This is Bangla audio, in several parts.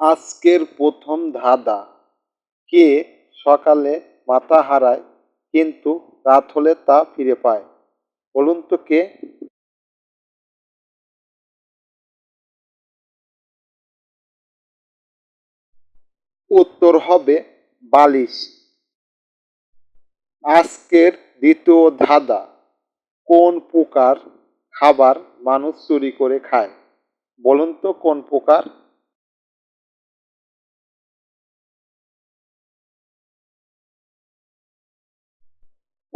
আজকের প্রথম ধাঁধা। কে সকালে মাথা হারায়, কিন্তু রাত হলে তা ফিরে পায়? বলুন তো কে? উত্তর হবে বালিশ। আজকের দ্বিতীয় ধাঁধা, কোন প্রকার খাবার মানুষ চুরি করে খায়? বলুন তো কোন প্রকার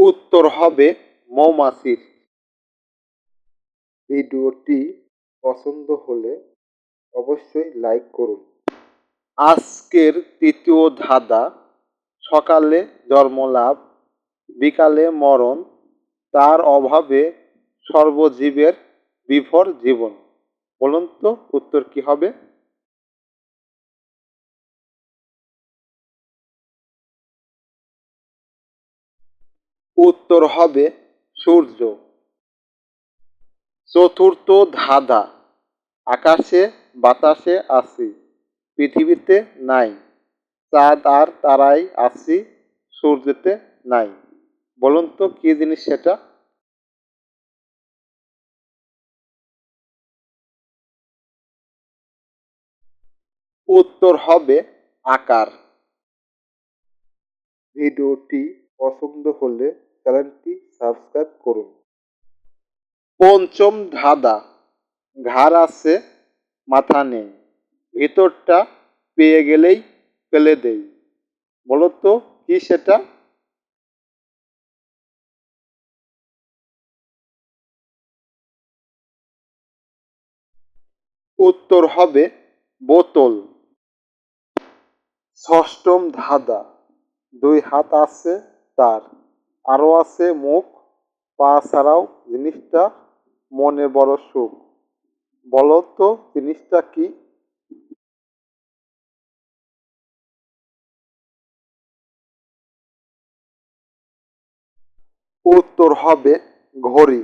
উত্তর হবে মৌমাছির। ভিডিওটি পছন্দ হলে অবশ্যই লাইক করুন। আজকের তৃতীয় ধাঁধা, সকালে জন্মলাভ, বিকালে মরণ, তার অভাবে সর্বজীবের বিভোর জীবন। বলুন তো উত্তর কি হবে? উত্তর হবে সূর্য। চতুর্থ ধাঁধা, আকাশে বাতাসে আছি, পৃথিবীতে নাই, চাঁদ আর তারাই আছি, সূর্যতে নাই। বলুন তো কি জিনিস সেটা? উত্তর হবে আকার। ভিডিওটি পছন্দ হলে চ্যানেলটি সাবস্ক্রাইব করুন। পঞ্চম ধাঁধা। ঘাড় আছে, মাথা নেই। ভিতরটা পেয়ে গেলেই ফেলে দেই। বলতো কি সেটা? উত্তর হবে বোতল। ষষ্ঠম ধাঁধা। দুই হাত আছে তার। আরও আছে মুখ, পা ছাড়াও জিনিসটা মনে বড় সুখ। বলো তো জিনিসটা কি? উত্তর হবে ঘড়ি।